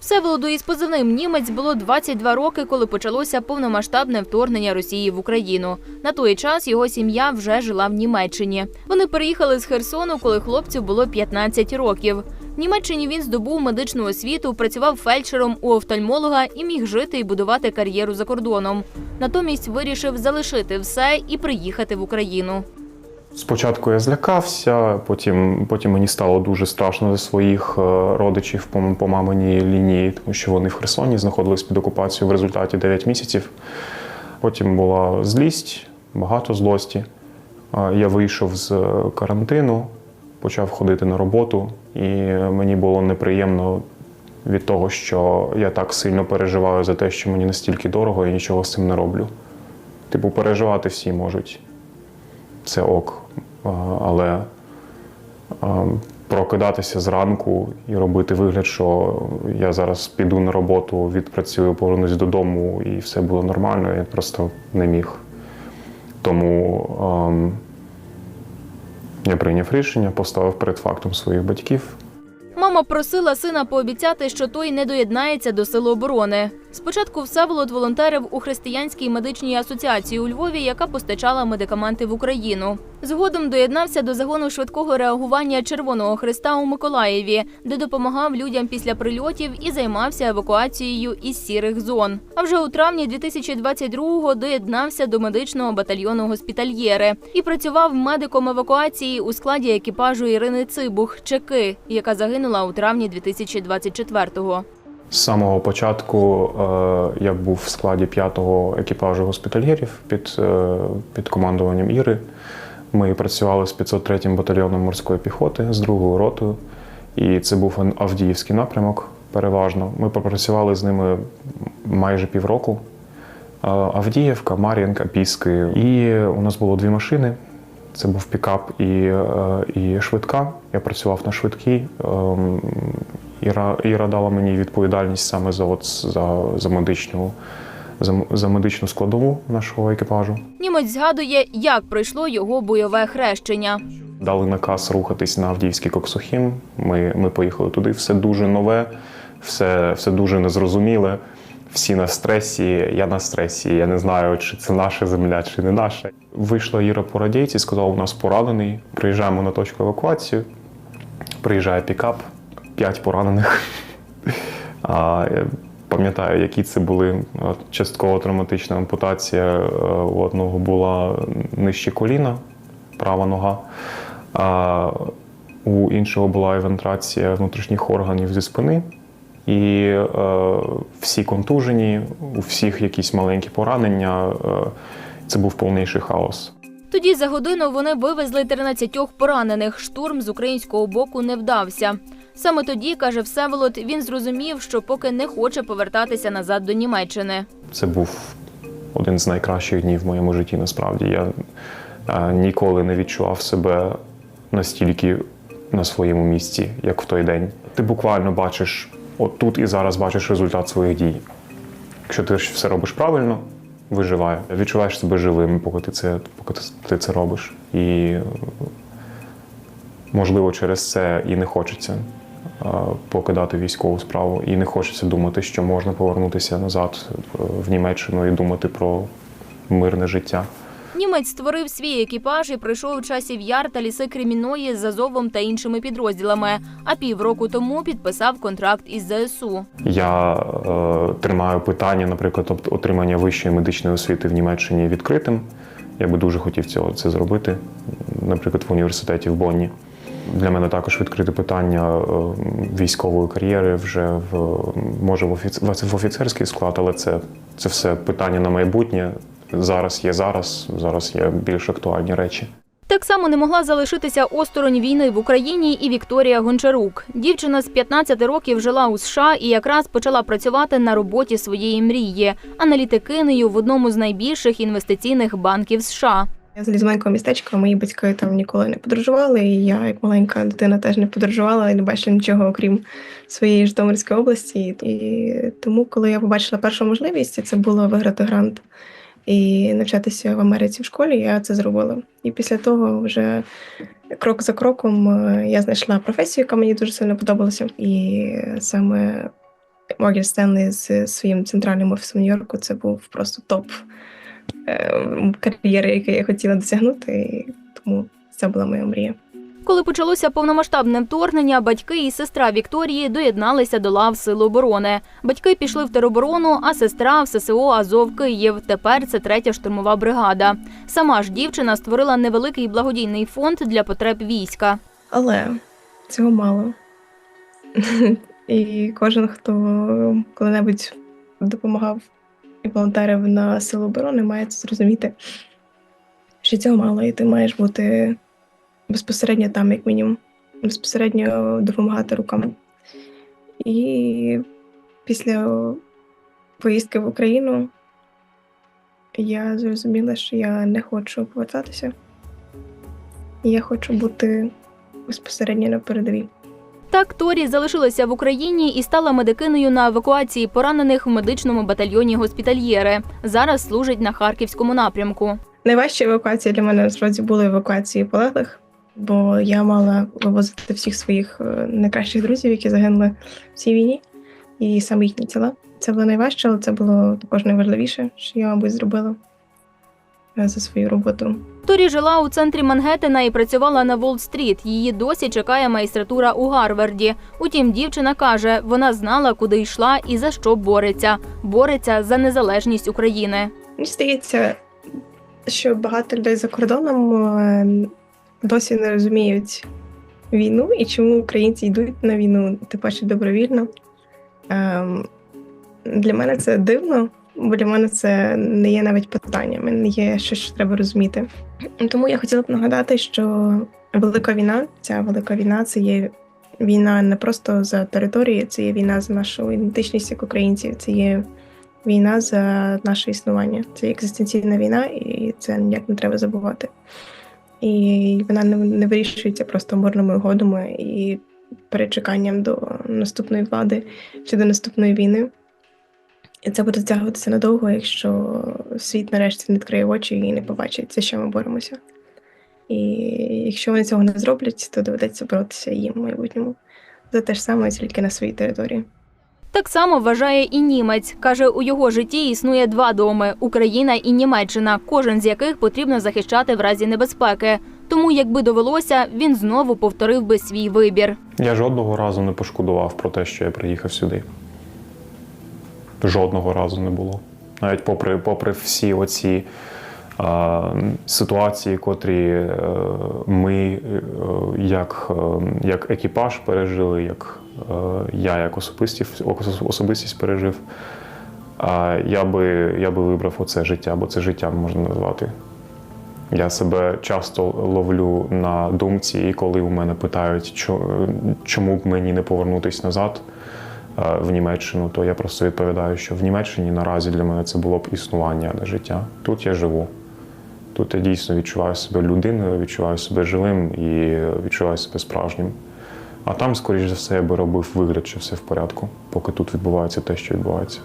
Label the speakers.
Speaker 1: Всеволоду із позивним німець було 22 роки, коли почалося повномасштабне вторгнення Росії в Україну. На той час його сім'я вже жила в Німеччині. Вони переїхали з Херсону, коли хлопцю було 15 років. В Німеччині він здобув медичну освіту, працював фельдшером у офтальмолога і міг жити і будувати кар'єру за кордоном. Натомість вирішив залишити все і приїхати в Україну.
Speaker 2: Спочатку я злякався, потім, потім мені стало дуже страшно за своїх е, родичів по, по маминій лінії, тому що вони в Херсоні знаходились під окупацією в результаті 9 місяців. Потім була злість, багато злості. Е, Я вийшов з карантину, почав ходити на роботу, і мені було неприємно від того, що я так сильно переживаю за те, що мені настільки дорого і нічого з цим не роблю. Типу, переживати всі можуть це ок. Але прокидатися зранку і робити вигляд, що я зараз піду на роботу, відпрацюю, повернусь додому і все буде нормально, я просто не міг. Тому я прийняв рішення, поставив перед фактом своїх батьків.
Speaker 1: Мама просила сина пообіцяти, що той не доєднається до сил оборони. Спочатку Всеволод волонтерив у християнській медичній асоціації у Львові, яка постачала медикаменти в Україну. Згодом доєднався до загону швидкого реагування Червоного Христа у Миколаєві, де допомагав людям після прильотів і займався евакуацією із сірих зон. А вже у травні 2022-го доєднався до медичного батальйону госпітальєри і працював медиком евакуації у складі екіпажу Ірини Цибух Чеки, яка загинула у травні 2024-го.
Speaker 2: З самого початку е, я був в складі п'ятого екіпажу госпітальєрів під, е, під командуванням Іри. Ми працювали з 503-м батальйоном морської піхоти з другою ротою, і це був Авдіївський напрямок переважно. Ми попрацювали з ними майже півроку. Е, Авдіївка, Мар'їнка, Піски. І у нас було дві машини. Це був пікап і, і швидка. Я працював на швидкій. Іра, Іра дала мені відповідальність саме за, от, за, за, медичну, за, за медичну складову нашого екіпажу.
Speaker 1: Німець згадує, як пройшло його бойове хрещення.
Speaker 2: Дали наказ рухатись на Авдіївський Коксохім. Ми, ми поїхали туди. Все дуже нове, все, все дуже незрозуміле. Всі на стресі, я на стресі. Я не знаю, чи це наша земля, чи не наша. Вийшла Іра по радійці, сказала, у нас поранений. Приїжджаємо на точку евакуації. Приїжджає пікап, п'ять поранених. А, пам'ятаю, які це були. Частково травматична ампутація. е, У одного була нижче коліна, права нога. А у іншого була евентрація внутрішніх органів зі спини. І е, всі контужені, у всіх якісь маленькі поранення. Е, це був повніший хаос.
Speaker 1: Тоді за годину вони вивезли 13 поранених. Штурм з українського боку не вдався. Саме тоді, каже Всеволод, він зрозумів, що поки не хоче повертатися назад до Німеччини.
Speaker 2: Це був один з найкращих днів в моєму житті. Насправді я е, ніколи не відчував себе настільки на своєму місці, як в той день. Ти буквально бачиш, от тут і зараз бачиш результат своїх дій. Якщо ти все робиш правильно, виживає. Відчуваєш себе живим, поки ти це, поки ти, це робиш. І можливо через це і не хочеться покидати військову справу, і не хочеться думати, що можна повернутися назад е, в Німеччину і думати про мирне життя.
Speaker 1: Німець створив свій екіпаж і пройшов часів яр та ліси Креміної з Азовом та іншими підрозділами. А півроку тому підписав контракт із ЗСУ.
Speaker 2: Я е, тримаю питання, наприклад, отримання вищої медичної освіти в Німеччині відкритим. Я би дуже хотів цього це зробити, наприклад, в університеті в Бонні. Для мене також відкрите питання е, військової кар'єри вже в може в офіцерський склад, але це, це все питання на майбутнє. Зараз є зараз, зараз є більш актуальні речі.
Speaker 1: Так само не могла залишитися осторонь війни в Україні і Вікторія Гончарук. Дівчина з 15 років жила у США і якраз почала працювати на роботі своєї мрії аналітикинею в одному з найбільших інвестиційних банків США.
Speaker 3: Я з маленького містечка, мої батьки там ніколи не подорожували, і я, як маленька дитина, теж не подорожувала і не бачила нічого, окрім своєї Житомирської області. І тому, коли я побачила першу можливість, це було виграти грант і навчатися в Америці в школі, я це зробила. І після того вже крок за кроком е, я знайшла професію, яка мені дуже сильно подобалася. І саме Морган Стенлі з своїм центральним офісом Нью-Йорку це був просто топ е, кар'єри, який я хотіла досягнути, і тому це була моя мрія.
Speaker 1: Коли почалося повномасштабне вторгнення, батьки і сестра Вікторії доєдналися до лав Сил оборони. Батьки пішли в тероборону, а сестра в ССО Азов Київ. Тепер це третя штурмова бригада. Сама ж дівчина створила невеликий благодійний фонд для потреб війська.
Speaker 3: Але цього мало. І кожен, хто коли-небудь допомагав і волонтерів на силу оборони, має це зрозуміти, що цього мало, і ти маєш бути безпосередньо там, як мінімум, безпосередньо допомагати рукам. І після поїздки в Україну я зрозуміла, що я не хочу повертатися. Я хочу бути безпосередньо на передовій.
Speaker 1: Так Торі залишилася в Україні і стала медикиною на евакуації поранених в медичному батальйоні госпітальєри. Зараз служить на харківському напрямку.
Speaker 3: Найважчі евакуації для мене насправді були евакуації полеглих, бо я мала вивозити всіх своїх е, найкращих друзів, які загинули в цій війні, і саме їхні тіла. Це було найважче, але це було також найважливіше, що я, мабуть, зробила е, за свою роботу.
Speaker 1: Торі жила у центрі Мангеттена і працювала на Волт-стріт. Її досі чекає майстратура у Гарварді. Утім, дівчина каже, вона знала, куди йшла і за що бореться. Бореться за незалежність України.
Speaker 3: Мені здається, що багато людей за кордоном е, досі не розуміють війну і чому українці йдуть на війну, тим паче добровільно. Ем, Для мене це дивно, бо для мене це не є навіть питанням, не є щось, що треба розуміти. Тому я хотіла б нагадати, що велика війна, ця велика війна це є війна не просто за території, це є війна за нашу ідентичність як українців, це є війна за наше існування. Це екзистенційна війна, і це ніяк не треба забувати. І вона не, не вирішується просто мирними угодами і перечеканням до наступної влади чи до наступної війни. І це буде затягуватися надовго, якщо світ нарешті не відкриє очі і не побачить, за що ми боремося. І якщо вони цього не зроблять, то доведеться боротися їм в майбутньому за те ж саме, тільки на своїй території.
Speaker 1: Так само вважає і німець. Каже, у його житті існує два доми Україна і Німеччина, кожен з яких потрібно захищати в разі небезпеки. Тому, якби довелося, він знову повторив би свій вибір.
Speaker 2: Я жодного разу не пошкодував про те, що я приїхав сюди. Жодного разу не було. Навіть попри, попри всі оці ситуації, котрі е, ми е, як, е, як екіпаж пережили, як я як особистість, особистість пережив. Я би, я би вибрав оце життя, бо це життя можна назвати. Я себе часто ловлю на думці, і коли у мене питають, чому б мені не повернутися назад в Німеччину, то я просто відповідаю, що в Німеччині наразі для мене це було б існування, а не життя. Тут я живу. Тут я дійсно відчуваю себе людиною, відчуваю себе живим і відчуваю себе справжнім. А там, скоріш за все, я би робив вигляд, що все в порядку, поки тут відбувається те, що відбувається.